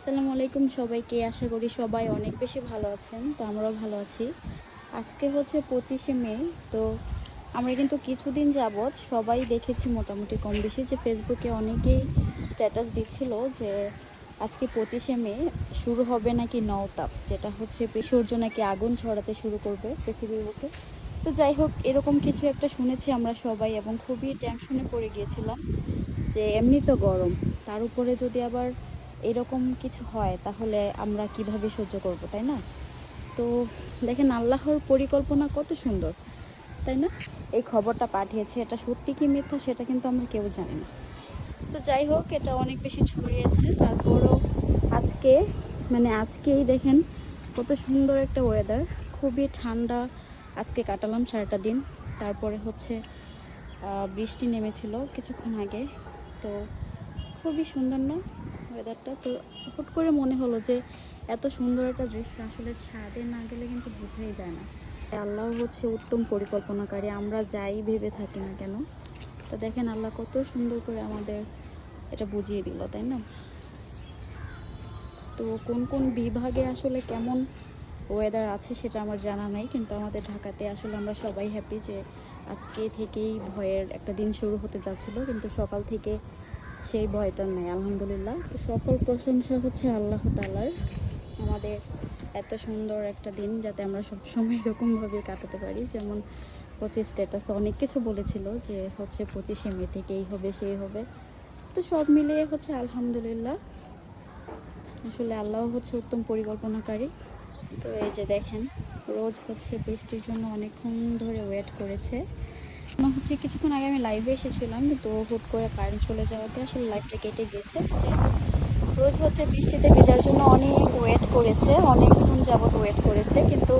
আসসালামু আলাইকুম সবাইকে। আশা করি সবাই অনেক বেশি ভালো আছেন, তো আমরাও ভালো আছি। আজকে হচ্ছে পঁচিশে মে, তো আমরা কিন্তু কিছুদিন যাবৎ সবাই দেখেছি মোটামুটি কম বেশি যে ফেসবুকে অনেকেই স্ট্যাটাস দিচ্ছিল যে আজকে পঁচিশে মে, শুরু হবে নাকি নওতাপ, যেটা হচ্ছে সূর্য নাকি আগুন ছড়াতে শুরু করবে পৃথিবীর বুকে। তো যাই হোক, এরকম কিছু একটা শুনেছি আমরা সবাই এবং খুবই টেনশনে পড়ে গিয়েছিলাম যে এমনি তো গরম, তার উপরে যদি আবার এরকম কিছু হয়, তাহলে আমরা কীভাবে সহ্য করব, তাই না? তো দেখেন আল্লাহর পরিকল্পনা কত সুন্দর, তাই না? এই খবরটা পাঠিয়েছে, এটা সত্যি কি মিথ্যা সেটা কিন্তু আমরা কেউ জানি না। তো যাই হোক, এটা অনেক বেশি ছড়িয়েছে, তারপরও আজকে মানে আজকেই দেখেন কত সুন্দর একটা ওয়েদার খুবই ঠান্ডা আজকে কাটালাম সারাটা দিন, তারপরে হচ্ছে বৃষ্টি নেমেছিল কিছুক্ষণ আগে, তো খুবই সুন্দর না? ওয়েদারটা তো হুট করে মনে হলো যে এত সুন্দর একটা দৃশ্য আসলে ছাদে না গেলে কিন্তু বোঝাই যায় না। আল্লাহ হচ্ছে উত্তম পরিকল্পনাকারী, আমরা যাই ভেবে থাকি না কেন। তো দেখেন আল্লাহ কত সুন্দর করে আমাদের এটা বুঝিয়ে দিল, তাই না? তো কোন কোন বিভাগে আসলে কেমন ওয়েদার আছে সেটা আমার জানা নাই, কিন্তু আমাদের ঢাকাতে আসলে আমরা সবাই হ্যাপি যে আজকে থেকেই ভয়ের একটা দিন শুরু হতে যাচ্ছিল, কিন্তু সকাল থেকে সেই ভয়টা নেই, আলহামদুলিল্লাহ। তো সকল প্রশংসা হচ্ছে আল্লাহ তালার আমাদের এত সুন্দর একটা দিন যাতে আমরা সবসময় এরকমভাবে কাটাতে পারি। যেমন পঁচিশ স্ট্যাটাস অনেক কিছু বলেছিল যে হচ্ছে পঁচিশে মে থেকেই হবে সেই হবে। তো সব মিলিয়ে হচ্ছে আলহামদুলিল্লাহ। আসলে আল্লাহ হচ্ছে উত্তম পরিকল্পনাকারী। তো এই যে দেখেন, রোজ হচ্ছে বৃষ্টির জন্য অনেকক্ষণ ধরে ওয়েট করেছে। না হচ্ছে, কিছুক্ষণ আগে আমি লাইভে এসেছিলাম, কিন্তু হুট করে কারেন্ট চলে যাওয়াতে আসলে লাইভটা কেটে গেছে। যে রোজ হচ্ছে বৃষ্টিতে ভেজার জন্য অনেক ওয়েট করেছে, অনেকক্ষণ যাবত ওয়েট করেছে, কিন্তু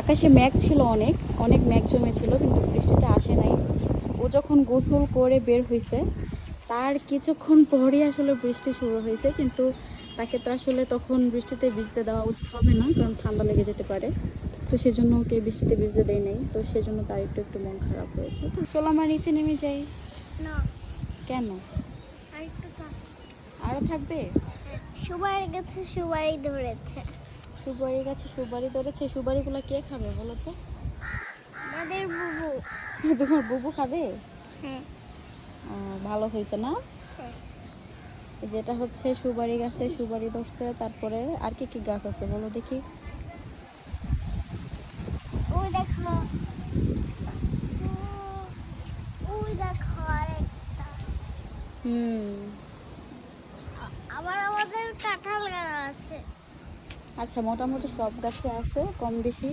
আকাশে মেঘ ছিল অনেক অনেক মেঘ জমেছিল, কিন্তু বৃষ্টিটা আসে নাই। ও যখন গোসল করে বের হয়েছে তার কিছুক্ষণ পরই আসলে বৃষ্টি শুরু হয়েছে কিন্তু তাকে তো আসলে তখন বৃষ্টিতে ভিজতে দেওয়া উচিত হবে না, কারণ ঠান্ডা লেগে যেতে পারে। তো সেজন্য ওকে বৃষ্টিতে ভিজতে দেয় নাই। তো সেজন্য তার একটু একটু মন খারাপ হয়েছে। তো চলো আমার নিচে নেমে যাই। না। কেন। আরও থাকবে? সুপারি গাছে সুপারি ধরেছে। সুপারি গাছে সুপারি ধরেছে। সুপারিগুলো কে খাবে বলো তো? আমাদের বুবু। তোমার বুবু খাবে? হ্যাঁ। ভালো হয়েছে না? হ্যাঁ। যেটা হচ্ছে সুপারি গাছে সুপারি ধরছে তারপরে আর কি কি গাছ আছে বলো দেখি। ওই দেখো। ও, ওই দেখো আরেকটা। হুম। আবার আমাদের কাঁঠাল গাছ আছে। আচ্ছা মোটামুটি সব গাছে আছে কম বেশি।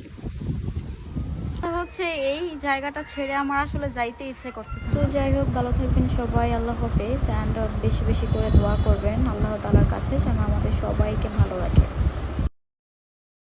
হচ্ছে এই জায়গাটা ছেড়ে আমার আসলে যাইতে ইচ্ছে করতেছে তো যাই হোক ভালো থাকবেন সবাই আল্লাহ হাফেজ অ্যান্ড বেশি বেশি করে দোয়া করবেন। আল্লাহ তালার কাছে যেন আমাদের সবাইকে ভালো রাখে।